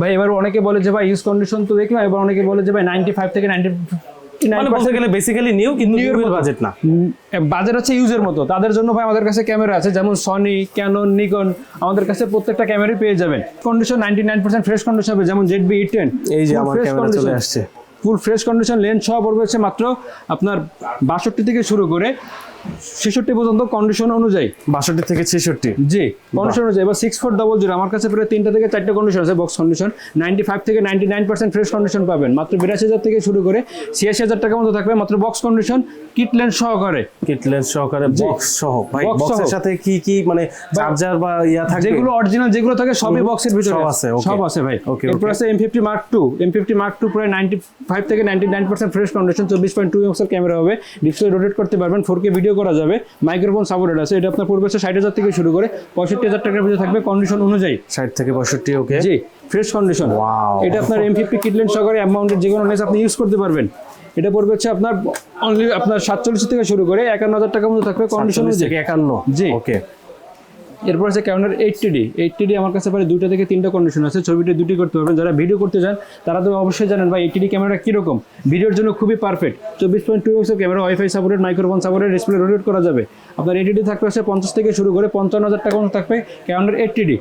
ভাই এবার অনেকে বলে যে ভাই ইউজ কন্ডিশন তো দেখলাম। এবার অনেকে বলে যে ভাই নাইনটি ফাইভ থেকে নাইনটি মানে বলতে গেলে বেসিক্যালি নিউ কিন্তু New নিউ বাজেট না। বাজার হচ্ছে ইউজের মতো। তাদের জন্য ভাই আমাদের কাছে ক্যামেরা আছে যেমন সনি ক্যানন নিকন আমাদের কাছে প্রত্যেকটা ক্যামেরাই পেয়ে যাবেন। Condition ninety nine percent fresh condition হবে যেমন জেড বি টেন এই যে আমার ক্যামেরা চলে আসছে। ফুল ফ্রেশ কন্ডিশন লেন্স সহ পড়বে হচ্ছে মাত্র আপনার বাষট্টি থেকে শুরু করে ছেষট্টি পর্যন্ত কন্ডিশন অনুযায়ী। বাষট্টি থেকে ছেষট্টি। জি কন্ডিশন অনুযায়ী। এবার সিক্স ফোর ডবল জিরো আমার কাছে প্রায় তিনটা থেকে চারটে কন্ডিশন আছে বক্স কন্ডিশন নাইনটি ফাইভ থেকে ninety nine percent fresh condition পাবেন। মাত্র বিরাশি হাজার থেকে শুরু করে ছিয়াশি হাজার টাকার মতো থাকবে। মাত্র বক্স কন্ডিশন কিট লেন্স সহকারে। কিট লেন্স সহকারে বক্স সহ। ভাই বক্সের সাথে কি কি মানে চার্জার বা ইয়া থাকে যেগুলো অরিজিনাল যেগুলো থাকে সবই বক্সের ভিতরে সব আছে, সব আছে ভাই। ওকে এরপর আছে M fifty mark two M fifty mark two প্রায় নাইনটি ফাইভ থেকে ninety nine percent fresh condition চব্বিশ পয়েন্ট টু এক্সের ক্যামেরা হবে। ডিসপ্লে রোটেট করতে পারবেন। ফোর কে ভিডিও করা যাবে। মাইক্রোফোন সাপোর্টেড আছে। এটা আপনার পড়বে ষাট হাজার থেকে শুরু করে পঁয়ষট্টি হাজার টাকার ভিতরে থাকবে কন্ডিশন অনুযায়ী। ষাট থেকে পঁয়ষট্টি ওকে জি ফ্রেশ কন্ডিশন এটা আপনার এম ফিফটি কিটলেন সহকারে অ্যামাউন্টের যে কোনো লেন্স আপনি ইউজ করতে পারবেন। এটা পড়বে হচ্ছে আপনার অনলি আপনার সাতচল্লিশ থেকে শুরু করে একান্ন হাজার টাকার মধ্যে থাকবে কন্ডিশন অনুযায়ী। একান্ন জি। ওকে এরপর আছে ক্যামেরার এইটটি ডি এইটটি ডি আমার কাছে প্রায় দুইটা থেকে তিনটা কন্ডিশন আছে, ছবিটি দুটি করতে পারবেন। যারা ভিডিও করতে চান, তারা তো অবশ্যই জানেন বা এইটটি ডি ক্যামেরা কীরকম? ভিডিওর জন্য খুবই পারফেক্ট চব্বিশ পয়েন্ট টু এক্সের camera wifi supported microphone supported display rotate করা যাবে। আপনার এইটটি ডি থাকবে হচ্ছে পঞ্চাশ থেকে শুরু করে পঞ্চান্ন হাজার টাকা থাকবে ক্যামেরার এইটটি ডি